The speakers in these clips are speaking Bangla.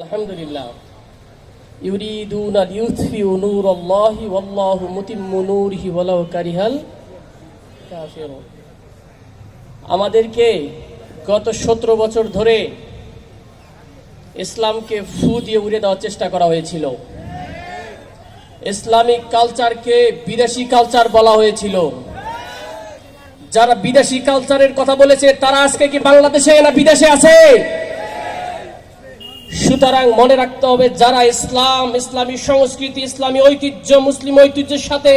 আলহামদুলিল্লাহ। ওয়াল্লাহু মুতিম্মু নূরিহি কারিহাল কাফিরুন। আমাদেরকে গত সতেরো বছর ধরে ইসলামকে ফু দিয়ে উড়ে দেওয়ার চেষ্টা করা হয়েছিল। ইসলামিক কালচারকে বিদেশি কালচার বলা হয়েছিল। যারা বিদেশি কালচারের কথা বলেছে, তারা আজকে কি বাংলাদেশে না বিদেশে আছে? সুতরাং মনে রাখতে হবে, যারা ইসলাম, ইসলামী সংস্কৃতি, ইসলামী ঐতিহ্য, মুসলিম ঐতিহ্যের সাথে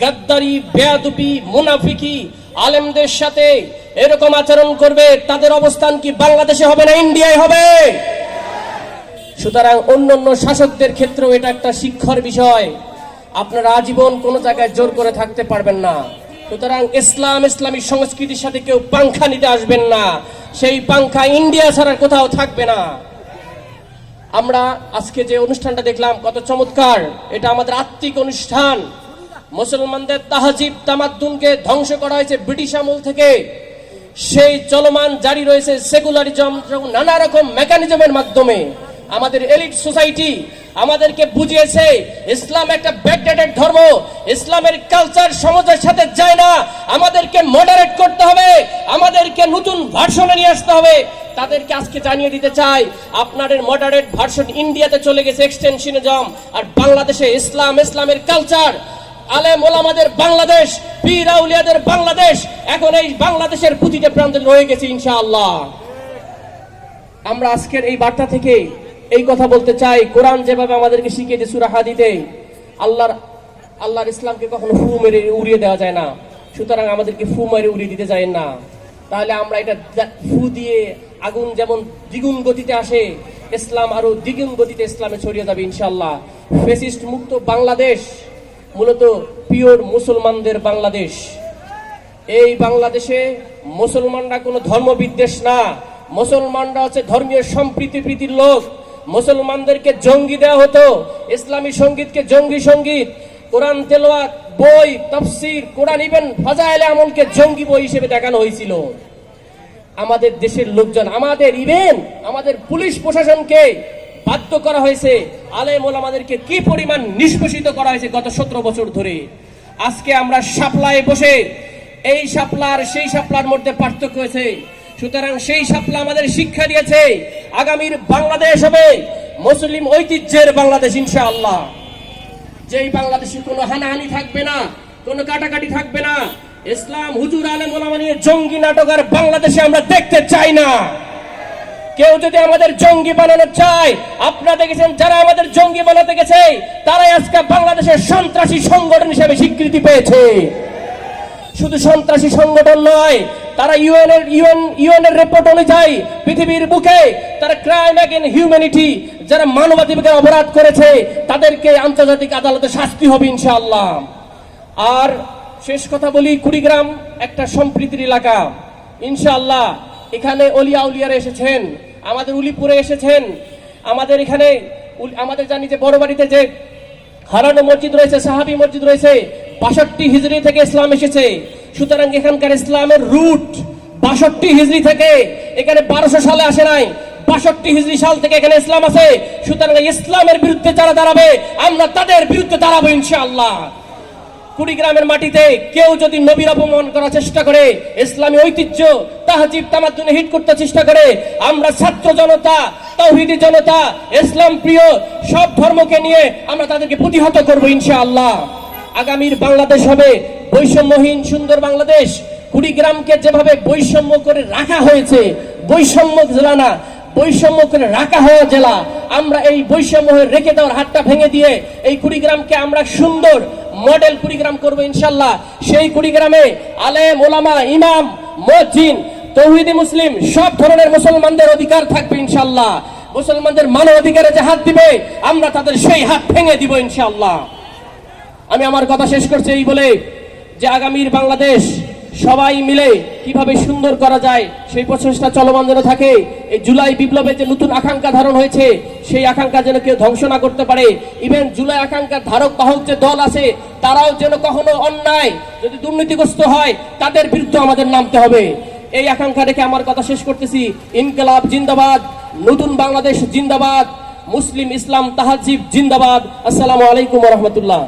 গাদ্দারি, বেয়াদুপি, মুনাফিকি, আলেমদের সাথে এরকম আচরণ করবে, তাদের অবস্থান কি বাংলাদেশে হবে না ইন্ডিয়ায় হবে? সুতরাং অন্য অন্য শাসকদের ক্ষেত্রেও এটা একটা শিক্ষার বিষয়। আপনারা আজীবন কোনো জায়গায় জোর করে থাকতে পারবেন না। সুতরাং ইসলাম, ইসলামী সংস্কৃতির সাথে কেউ পাংখা নিতে আসবেন না। সেই পাংখা ইন্ডিয়া ছাড়া কোথাও থাকবে না। আমরা আজকে যে অনুষ্ঠানটা দেখলাম, কত চমৎকার। এটা আমাদের আত্মিক অনুষ্ঠান। মুসলমানদের তাহাজিব তামাদ্দুনকে ধ্বংস করা হয়েছে ব্রিটিশ আমল থেকে। সেই চলমান জারি রয়েছে সেকুলারিজম নানা রকম মেকানিজমের মাধ্যমে। আমাদের এলিট সোসাইটি আমাদেরকে বুঝিয়েছে, ইসলাম একটা ব্যাকডেটেড ধর্ম, ইসলামের কালচার সমাজের সাথে যায় না, আমাদেরকে মডারেট করতে হবে, আমাদেরকে নতুন ভার্সনে নিয়ে আসতে হবে। তাদেরকে আজকে জানিয়ে দিতে চাই, আপনাদের মডারেট ভার্সন ইন্ডিয়াতে চলে গেছে এক্সটেনশনিজম আর বাংলাদেশে ইসলাম, ইসলামের কালচার। আলেম ওলামাদের বাংলাদেশ, পীর আউলিয়াদের বাংলাদেশ, এখন এই বাংলাদেশের পুঁথিতে প্রান্তে রয়ে গেছে ইনশাআল্লাহ। আমরা আজকের এই বার্তা থেকে এই কথা বলতে চাই। কোরআন যেভাবে আমাদেরকে শিখিয়েছে সুরা হাদিতে আল্লাহর আল্লাহর ইসলামকে কখনো ফু মেরে উড়িয়ে দেওয়া যায় না। সুতরাং আমাদেরকে ফু মেরে উড়িয়ে দিতে যায় না। তাহলে আমরা এটা ফু দিয়ে আগুন যেমন দ্বিগুণ গতিতে আসে, ইসলাম আরও দ্বিগুণ গতিতে ইসলামে ছড়িয়ে যাবে ইনশাল্লাহ ফেসিস্ট মুক্ত বাংলাদেশ, মূলত পিওর মুসলমানদের বাংলাদেশ। এই বাংলাদেশে মুসলমানরা কোনো ধর্মবিদ্বেষ না। মুসলমানরা হচ্ছে ধর্মীয় সম্প্রীতি প্রীতির লোক। মুসলমানদেরকে জঙ্গি দেওয়া হতো, ইসলামী সঙ্গীতকে জঙ্গি সংগীত, কোরআন তেলোয়াত, বই, তফসির, কোরআন ইভেন ফাজাইলে আমলকে জঙ্গি বই হিসেবে দেখানো হয়েছিল। আমাদের দেশের লোকজন, আমাদের ইভেন আমাদের পুলিশ প্রশাসনকে বাধ্য করা হয়েছে, আলেম আমাদেরকে কি পরিমাণ নিষ্পেষিত করা হয়েছে গত সতেরো বছর ধরে। আজকে আমরা সাপ্লায় বসে এই সাপলা আর সেই সাপলার মধ্যে পার্থক্য হয়েছে। সুতরাং সেই সাপলা আমাদের শিক্ষা দিয়েছে। আগামীর বাংলাদেশ হবে। মুসলিম ঐতিহ্যের বাংলাদেশ, ইনশাআল্লাহ। যেই বাংলাদেশে কোনো হানাহানি থাকবে না, কোনো কাটাকাটি থাকবে না, ইসলাম হুজুর, আলম, ওলামা নিয়ে জঙ্গি নাটক আর বাংলাদেশে আমরা দেখতে চাই না। কেউ যদি আমাদের জঙ্গি বানানো চায়, আপনারা দেখেছেন যারা আমাদের জঙ্গি বানাতে গেছে, তারাই আজকে বাংলাদেশের সন্ত্রাসী সংগঠন হিসেবে স্বীকৃতি পেয়েছে। শুধু সন্ত্রাসী সংগঠন নয়, তারা ইউএনের ইউএন ইউএন এর রিপোর্ট অনুযায়ী পৃথিবীর বুকে তারা ক্রাইম অ্যাগেন হিউম্যানিটি যারা মানবাধিকার অপরাধ করেছে, তাদেরকে আন্তর্জাতিক আদালতে শাস্তি হবে ইনশাআল্লাহ। আর শেষ কথা বলি, কুড়িগ্রাম একটা সম্প্রীতির এলাকা। ইনশাআল্লাহ, এখানে অলিয়া উলিয়ারা এসেছেন, আমাদের উলিপুরে এসেছেন। আমাদের এখানে আমাদের জানি যে বড় বাড়িতে যে হারানো মসজিদ রয়েছে, সাহাবি মসজিদ রয়েছে বাষট্টি হিজড়ি থেকে ইসলাম এসেছে। সুতরাং এখানকার ইসলামের রুট বাষট্টি হিজড়ি থেকে এখানে বারোশো সালে আসে নাই। বাষট্টি হিজড়ি সাল থেকে এখানে ইসলাম আছে। সুতরাং ইসলামের বিরুদ্ধে যারা দাঁড়াবে, আমরা তাদের বিরুদ্ধে দাঁড়াবো ইনশাআল্লাহ। কুড়িগ্রামের মাটিতে কেউ যদি নবীর অপমান করার চেষ্টা করে, ইসলামী ঐতিহ্য, তাহাজিব, তামাদ্দুনে, হিট করতে চেষ্টা করে, আমরা ছাত্র জনতা তৌহিদি জনতা, ইসলাম প্রিয়, সব ধর্মকে নিয়ে আমরা তাদেরকে প্রতিহত করব ইনশাআল্লাহ। আগামীর বাংলাদেশ হবে বৈষম্যহীন সুন্দর বাংলাদেশ। কুড়িগ্রামকে যেভাবে বৈষম্য করে রাখা হয়েছে, বৈষম্য জেলা না, বৈষম্য করে রাখা হওয়া জেলা। আমরা এই বৈষম্য হয়ে রেখে দেওয়ার হাতটা ভেঙে দিয়ে এই কুড়িগ্রামকে আমরা সুন্দর মডেল কুড়িগ্রাম করব ইনশাল্লাহ সেই কুড়িগ্রামে আলেম, ওলামা, ইমাম, মসজিদ, তৌহিদি মুসলিম সব ধরনের মুসলমানদের অধিকার থাকবে ইনশাল্লাহ মুসলমানদের মানব অধিকারে যে হাত দিবে, আমরা তাদের সেই হাত ভেঙে দিব ইনশাল্লাহ আমি আমার কথা শেষ করছি এই বলে যে আগামীর বাংলাদেশ সবাই মিলে কীভাবে সুন্দর করা যায়, সেই প্রচেষ্টা চলমান যেন থাকে, এই জুলাই বিপ্লবে যে নতুন আকাঙ্ক্ষা ধারণ হয়েছে, সেই আকাঙ্ক্ষা যেন কেউ ধ্বংস না করতে পারে। ইভেন জুলাই আকাঙ্ক্ষার ধারক বাহক যে দল আছে, তারাও যেন কখনো অন্যায়, যদি দুর্নীতিগ্রস্ত হয়, তাদের বিরুদ্ধে আমাদের নামতে হবে। এই আকাঙ্ক্ষা রেখে আমার কথা শেষ করতেছি। ইনকলাব জিন্দাবাদ, নতুন বাংলাদেশ জিন্দাবাদ, মুসলিম ইসলাম তাহাজিব জিন্দাবাদ। আসসালামু আলাইকুম রহমতুল্লাহ।